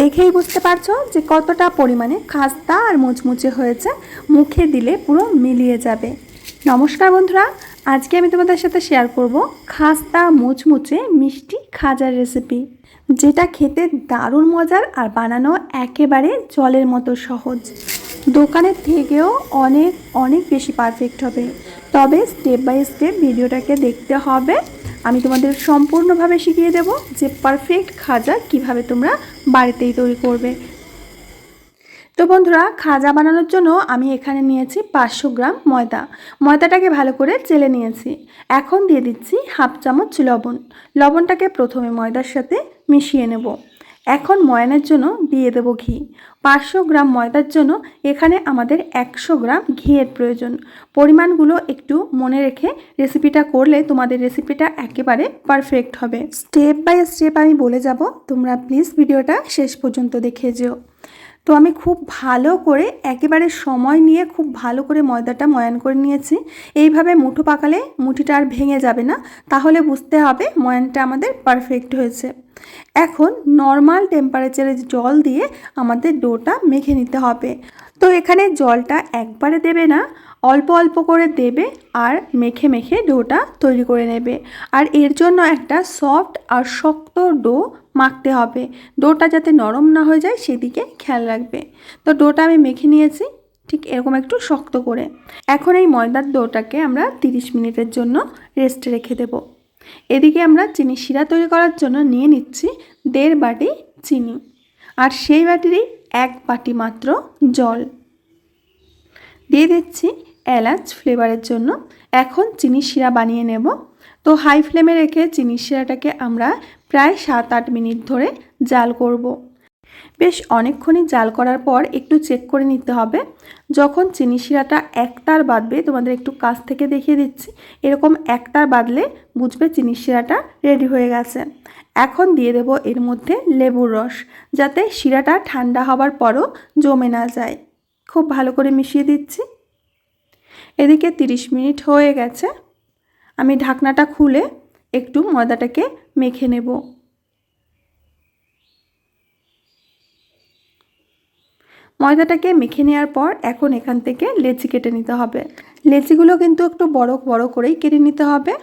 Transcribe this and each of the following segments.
দেখেই বুঝতে পারছ যে কতটা পরিমাণে খাস্তা আর মুচমুচে হয়েছে। মুখে দিলে পুরো মিলিয়ে যাবে। নমস্কার বন্ধুরা, আজকে আমি তোমাদের সাথে শেয়ার করব খাস্তা, মুচমুচে মিষ্টি খাজার রেসিপি যেটা খেতে দারুণ মজার আর বানানো একেবারে জলের মতো সহজ। দোকানের থেকেও অনেক অনেক বেশি পারফেক্ট হবে। তবে স্টেপ বাই স্টেপ ভিডিওটাকে দেখতে হবে আমি তোমাদের সম্পূর্ণভাবে শিখিয়ে দেব যে পারফেক্ট খাজা কীভাবে তোমরা বাড়িতেই তৈরি করবে। তো বন্ধুরা, খাজা বানানোর জন্য আমি এখানে নিয়েছি পাঁচশো গ্রাম ময়দা। ময়দাটাকে ভালো করে চেলে নিয়েছি। এখন দিয়ে দিচ্ছি হাফ চামচ লবণ। লবণটাকে প্রথমে ময়দার সাথে মিশিয়ে নেব। এখন ময়নার জন্য দিয়ে দেবো ঘি। পাঁচশো গ্রাম ময়দার জন্য এখানে আমাদের একশো গ্রাম ঘিয়ের প্রয়োজন। পরিমাণগুলো একটু মনে রেখে রেসিপিটা করলে তোমাদের রেসিপিটা একেবারে পারফেক্ট হবে। স্টেপ বাই স্টেপ আমি বলে যাব। তোমরা প্লিজ ভিডিওটা শেষ পর্যন্ত দেখে যেও। তো আমি খুব ভালো করে একেবারে সময় নিয়ে খুব ভালো করে ময়দাটা ময়ান করে নিয়েছি। এইভাবে মুঠো পাকালে মুঠিটা আর ভেঙে যাবে না। তাহলে বুঝতে হবে ময়ানটা আমাদের পারফেক্ট হয়েছে। এখন নর্মাল টেম্পারেচারে জল দিয়ে আমাদের ডোটা মেখে নিতে হবে। তো এখানে জলটা একবারে দেবে না, অল্প অল্প করে দেবে আর মেখে মেখে ডোটা তৈরি করে নেবে। আর এর জন্য একটা সফট আর শক্ত ডো মাখতে হবে। ডোটা যাতে নরম না হয়ে যায় সেদিকে খেয়াল রাখবে। তো ডোটা আমি মেখে নিয়েছি, ঠিক এরকম একটু শক্ত করে। এখন এই ময়দার ডোটাকে আমরা 30 মিনিটের জন্য রেস্টে রেখে দেব। এদিকে আমরা চিনি শিরা তৈরি করার জন্য নিয়ে নিচ্ছি দেড় বাটি চিনি, আর সেই বাটিরই এক বাটি মাত্র জল। দিয়ে দিচ্ছি এলাচ ফ্লেভারের জন্য। এখন চিনি শিরা বানিয়ে নেব। তো হাই ফ্লেমে রেখে চিনি শিরাটাকে আমরা প্রায় সাত আট মিনিট ধরে জাল করব। বেশ অনেকক্ষণই জাল করার পর একটু চেক করে নিতে হবে। যখন চিনি শিরাটা একতার বাঁধবে তোমাদের একটু কাছ থেকে দেখিয়ে দিচ্ছি, এরকম একতার বাঁধলে বুঝবে চিনি শিরাটা রেডি হয়ে গেছে। এখন দিয়ে দেব এর মধ্যে লেবুর রস, যাতে শিরাটা ঠান্ডা হবার পরও জমে না যায়। খুব ভালো করে মিশিয়ে দিচ্ছি। এদিকে 30 মিনিট হয়ে গেছে। আমি ঢাকনাটা খুলে একটু ময়দাটাকে মেখে নেব। ময়দাটাকে মেখে নেওয়ার পর এখন এখান থেকে লেচি কেটে নিতে হবে। লেচিগুলো কিন্তু একটু বড় বড় করেই কেটে নিতে হবে।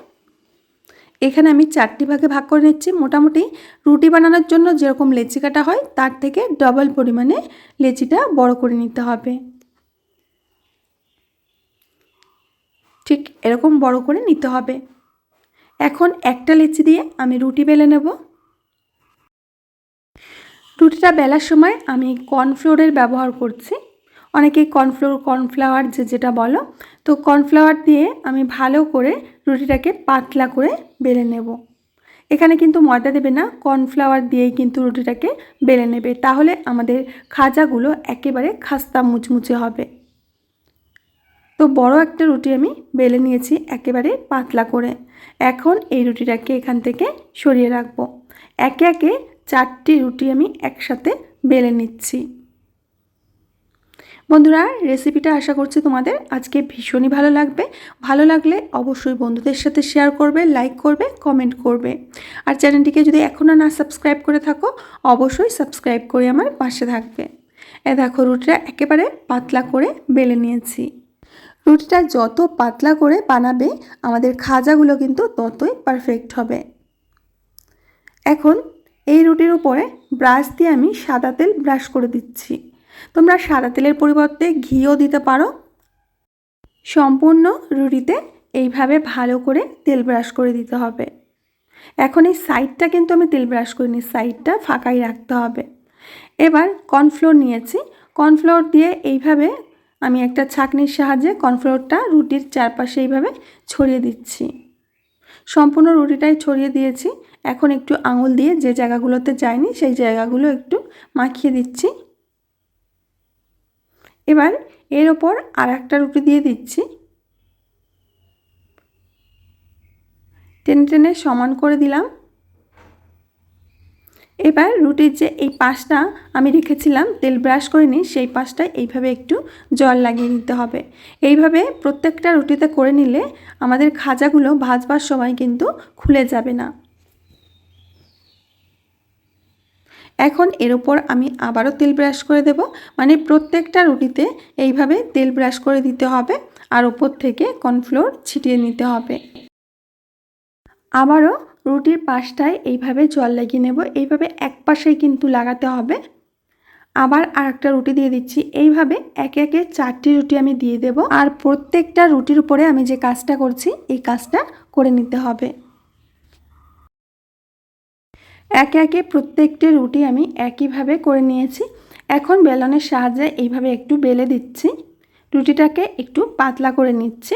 এখানে আমি চারটি ভাগে ভাগ করে নিচ্ছি। মোটামুটি রুটি বানানোর জন্য যেরকম লেচি কাটা হয়, তার থেকে ডবল পরিমাণে লেচিটা বড় করে নিতে হবে। ঠিক এরকম বড় করে নিতে হবে। এখন একটা লেচি দিয়ে আমি রুটি বেলে নেব। রুটিটা বেলার সময় আমি কর্নফ্লোরের ব্যবহার করছি। অনেকেই কর্নফ্লোর, কর্নফ্লাওয়ার যে যেটা বলো, তো কর্নফ্লাওয়ার দিয়ে আমি ভালো করে রুটিটাকে পাতলা করে বেলে নেব। এখানে কিন্তু ময়দা দেবে না, কর্নফ্লাওয়ার দিয়েই কিন্তু রুটিটাকে বেলে নেবে। তাহলে আমাদের খাজাগুলো একেবারে খাস্তা মুচমুচে হবে। তো বড় একটা রুটি আমি বেলে নিয়েছি একেবারে পাতলা করে। এখন এই রুটিটাকে এখান থেকে সরিয়ে রাখব। একে একে চারটি রুটি আমি একসাথে বেলে নিচ্ছি। বন্ধুরা, রেসিপিটা আশা করছি তোমাদের আজকে ভীষণই ভালো লাগবে। ভালো লাগলে অবশ্যই বন্ধুদের সাথে শেয়ার করবে, লাইক করবে, কমেন্ট করবে। আর চ্যানেলটিকে যদি এখনও না সাবস্ক্রাইব করে থাকো, অবশ্যই সাবস্ক্রাইব করে আমার পাশে থাকবে। এ দেখো, রুটিটা একেবারে পাতলা করে বেলে নিয়েছি। রুটিটা যত পাতলা করে বানাবে, আমাদের খাজাগুলো কিন্তু ততই পারফেক্ট হবে। এখন এই রুটির উপরে ব্রাশ দিয়ে আমি সাদা তেল ব্রাশ করে দিচ্ছি। তোমরা সাদা তেলের পরিবর্তে ঘিও দিতে পারো। সম্পূর্ণ রুটিতে এইভাবে ভালো করে তেল ব্রাশ করে দিতে হবে। এখন এই সাইডটা কিন্তু আমি তেল ব্রাশ করিনি, সাইডটা ফাঁকাই রাখতে হবে। এবার কর্নফ্লোর নিয়েছি। কর্নফ্লোর দিয়ে এইভাবে আমি একটা ছাঁকনির সাহায্যে কর্নফ্লোরটা রুটির চারপাশে এইভাবে ছড়িয়ে দিচ্ছি। সম্পূর্ণ রুটিটাই ছড়িয়ে দিয়েছি। এখন একটু আঙুল দিয়ে যে জায়গাগুলোতে যায়নি সেই জায়গাগুলো একটু মাখিয়ে দিচ্ছি। এবার এর ওপর আর একটা রুটি দিয়ে দিচ্ছি। টেনে টেনে সমান করে দিলাম। এবার রুটির যে এই পাশটা আমি রেখেছিলাম, তেল ব্রাশ করে নিই, সেই পাশটায় এইভাবে একটু জল লাগিয়ে নিতে হবে। এইভাবে প্রত্যেকটা রুটিতে করে নিলে আমাদের খাজাগুলো ভাজবার সময় কিন্তু খুলে যাবে না। এখন এর উপর আমি আবারও তেল ব্রাশ করে দেব। মানে প্রত্যেকটা রুটিতে এইভাবে তেল ব্রাশ করে দিতে হবে আর উপর থেকে কর্নফ্লোর ছিটিয়ে নিতে হবে। আবারও রুটির পাশটায় এইভাবে জল লাগিয়ে নেব। এইভাবে এক পাশেই কিন্তু লাগাতে হবে। আবার আর একটা রুটি দিয়ে দিচ্ছি। এইভাবে একে একে চারটি রুটি আমি দিয়ে দেব। আর প্রত্যেকটা রুটির উপরে আমি যে কাজটা করছি, এই কাজটা করে নিতে হবে। একে একে প্রত্যেকটি রুটি আমি একইভাবে করে নিয়েছি। এখন বেলনের সাহায্যে এইভাবে একটু বেলে দিচ্ছি। রুটিটাকে একটু পাতলা করে নিচ্ছি।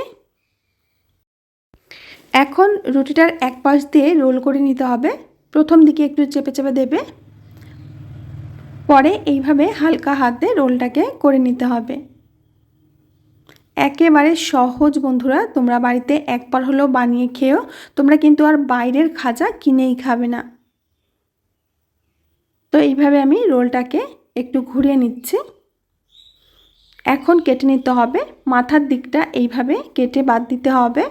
এখন রুটিটার এক পাশ দিয়ে রোল করে নিতে হবে। প্রথম দিকে একটু চেপে চেপে দেবে। পরে এইভাবে হালকা হাতে রোলটাকে করে নিতে হবে। একেবারে সহজ বন্ধুরা, তোমরা বাড়িতে একবার হলেও বানিয়ে খেয়েও তোমরা কিন্তু আর বাইরের খাজা কিনেই খাবে না। তো এইভাবে আমি রোলটাকে একটু ঘুরিয়ে নিচ্ছি। এখন কেটে নিতে হবে। মাথার দিকটা এইভাবে কেটে বাদ দিতে হবে।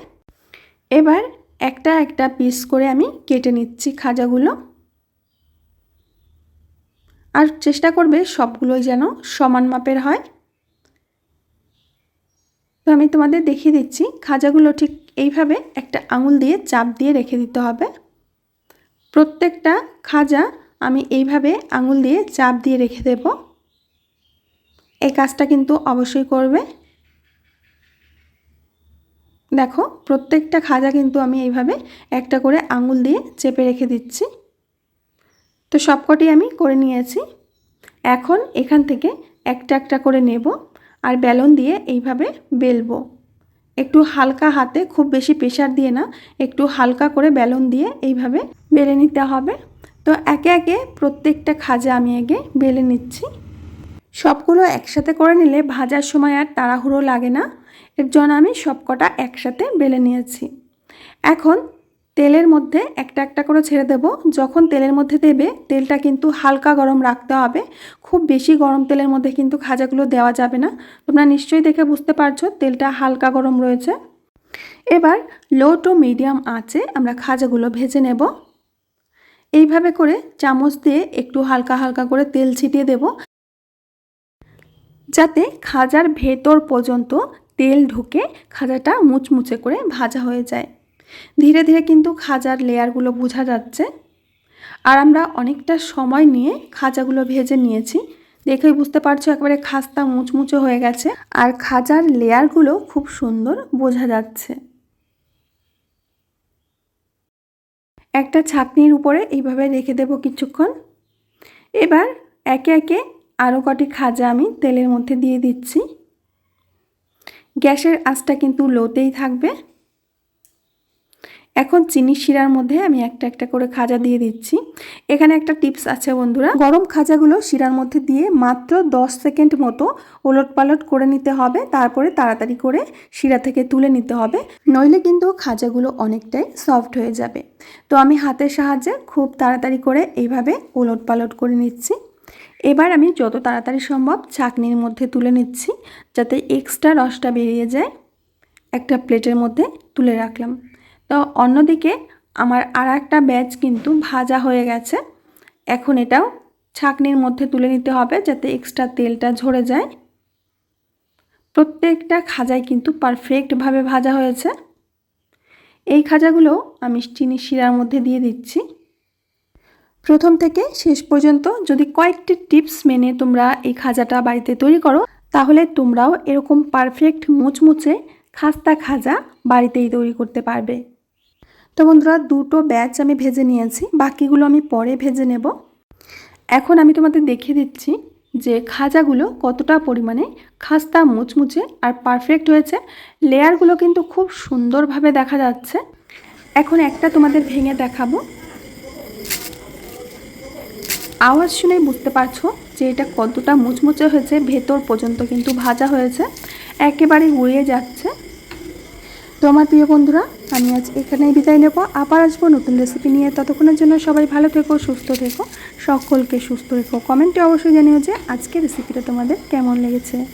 এবার একটা একটা পিস করে আমি কেটে নিচ্ছি খাজাগুলো। আর চেষ্টা করবে সবগুলোই যেন সমান মাপের হয়। তো আমি তোমাদের দেখিয়ে দিচ্ছি, খাজাগুলো ঠিক এইভাবে একটা আঙুল দিয়ে চাপ দিয়ে রেখে দিতে হবে। প্রত্যেকটা খাজা আমি এইভাবে আঙুল দিয়ে চাপ দিয়ে রেখে দেব। এই কাজটা কিন্তু অবশ্যই করবে। দেখো, প্রত্যেকটা খাজা কিন্তু আমি এইভাবে একটা করে আঙুল দিয়ে চেপে রেখে দিচ্ছি। তো সবকটি আমি করে নিয়েছি। এখন এখান থেকে একটা একটা করে নেব আর বেলন দিয়ে এইভাবে বেলবো। একটু হালকা হাতে, খুব বেশি প্রেশার দিয়ে না, একটু হালকা করে বেলন দিয়ে এইভাবে বেলে নিতে হবে। তো একে একে প্রত্যেকটা খাজা আমি আগে বেলে নিচ্ছি। সবগুলো একসাথে করে নিলে ভাজার সময় আর তাড়াহুড়ো লাগে না। এর জন্য আমি সবকটা একসাথে বেলে নিয়েছি। এখন তেলের মধ্যে একটা একটা করে ছেড়ে দেব। যখন তেলের মধ্যে দেবে, তেলটা কিন্তু হালকা গরম রাখতে হবে। খুব বেশি গরম তেলের মধ্যে কিন্তু খাজাগুলো দেওয়া যাবে না। তোমরা নিশ্চয়ই দেখে বুঝতে পারছ, তেলটা হালকা গরম রয়েছে। এবার লো টু মিডিয়াম আঁচে আমরা খাজাগুলো ভেজে নেব। এইভাবে করে চামচ দিয়ে একটু হালকা হালকা করে তেল ছিটিয়ে দেব। যাতে খাজার ভেতর পর্যন্ত তেল ঢুকে খাজাটা মুচমুচে করে ভাজা হয়ে যায়। ধীরে ধীরে কিন্তু খাজার লেয়ারগুলো বোঝা যাচ্ছে। আর আমরা অনেকটা সময় নিয়ে খাজাগুলো ভেজে নিয়েছি। দেখেই বুঝতে পারছ একেবারে খাস্তা মুচমুচে হয়ে গেছে। আর খাজার লেয়ারগুলো খুব সুন্দর বোঝা যাচ্ছে। একটা ছাকনির উপরে এইভাবে রেখে দেব কিছুক্ষণ। এবার একে একে আরও কটি খাজা আমি তেলের মধ্যে দিয়ে দিচ্ছি। গ্যাসের আঁচটা কিন্তু লোতেই থাকবে। এখন চিনি শিরার মধ্যে আমি একটা একটা করে খাজা দিয়ে দিচ্ছি। এখানে একটা টিপস আছে বন্ধুরা, গরম খাজাগুলো শিরার মধ্যে দিয়ে মাত্র 10 সেকেন্ড মতো ওলট পালট করে নিতে হবে, তারপরে তাড়াতাড়ি করে শিরা থেকে তুলে নিতে হবে। নইলে কিন্তু খাজাগুলো অনেকটাই সফট হয়ে যাবে। তো আমি হাতের সাহায্যে খুব তাড়াতাড়ি করে এইভাবে ওলট পালট করে নিচ্ছি। এবার আমি যত তাড়াতাড়ি সম্ভব ছাকনির মধ্যে তুলে নিচ্ছি, যাতে এক্সট্রা রসটা বেরিয়ে যায়। একটা প্লেটের মধ্যে তুলে রাখলাম। তো অন্যদিকে আমার আর একটা ব্যাচ কিন্তু ভাজা হয়ে গেছে। এখন এটাও ছাকনির মধ্যে তুলে নিতে হবে, যাতে এক্সট্রা তেলটা ঝরে যায়। প্রত্যেকটা খাজাই কিন্তু পারফেক্টভাবে ভাজা হয়েছে। এই খাজাগুলো আমি চিনি শিরার মধ্যে দিয়ে দিচ্ছি। প্রথম থেকে শেষ পর্যন্ত যদি কয়েকটি টিপস মেনে তোমরা এই খাজাটা বাড়িতে তৈরি করো, তাহলে তোমরাও এরকম পারফেক্ট মুচমুচে খাস্তা খাজা বাড়িতেই তৈরি করতে পারবে। তো বন্ধুরা, দুটো ব্যাচ আমি ভেজে নিয়েছি, বাকিগুলো আমি পরে ভেজে নেব। এখন আমি তোমাদের দেখিয়ে দিচ্ছি যে খাজাগুলো কতটা পরিমাণে খাস্তা মুচমুচে আর পারফেক্ট হয়েছে। লেয়ারগুলো কিন্তু খুব সুন্দরভাবে দেখা যাচ্ছে। এখন একটা তোমাদের ভেঙে দেখাবো। আওয়াজ শুনেই বুঝতে পারছ যে এটা কতটা মুচমুচে হয়েছে, ভেতর পর্যন্ত কিন্তু ভাজা হয়েছে একেবারে উড়িয়ে যাচ্ছে। তো আমার প্রিয় বন্ধুরা, আমি আজ এখানেই বিদায় নেব। আবার আসব নতুন রেসিপি নিয়ে। ততক্ষণের জন্য সবাই ভালো থেকো, সুস্থ থেকো। সকলকে সুস্থ রেখো। কমেন্টে অবশ্যই জানিও যে আজকে রেসিপিটা তোমাদের কেমন লেগেছে।